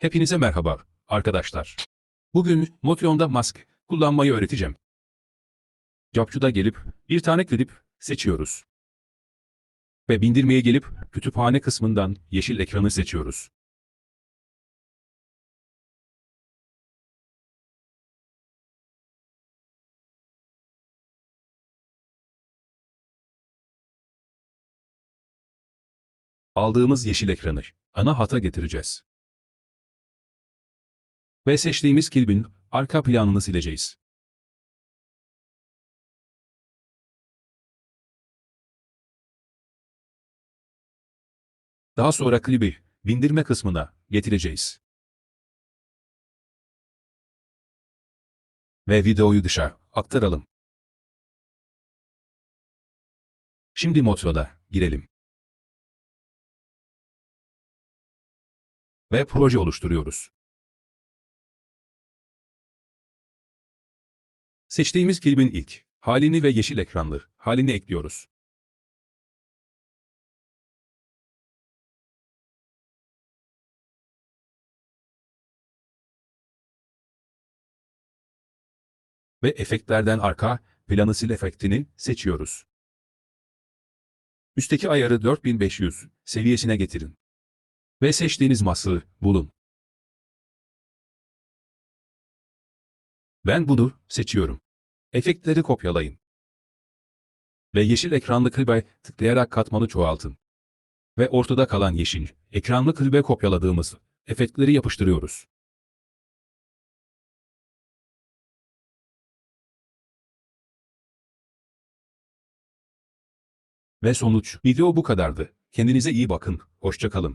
Hepinize merhaba arkadaşlar. Bugün Motion'da mask kullanmayı öğreteceğim. Capçu'da gelip bir tane klip seçiyoruz. Ve bindirmeye gelip kütüphane kısmından yeşil ekranı seçiyoruz. Aldığımız yeşil ekranı ana hata getireceğiz. Ve seçtiğimiz klibin arka planını sileceğiz. Daha sonra klibi bindirme kısmına getireceğiz. Ve videoyu dışa aktaralım. Şimdi Motro'da girelim. Ve proje oluşturuyoruz. Seçtiğimiz klibin ilk halini ve yeşil ekranlı halini ekliyoruz. Ve efektlerden arka planı sil efektini seçiyoruz. Üstteki ayarı 4500 seviyesine getirin. Ve seçtiğiniz masayı bulun. Ben bunu seçiyorum. Efektleri kopyalayın. Ve yeşil ekranlı klibe tıklayarak katmanı çoğaltın. Ve ortada kalan yeşil ekranlı klibe kopyaladığımız efektleri yapıştırıyoruz. Ve sonuç video bu kadardı. Kendinize iyi bakın. Hoşça kalın.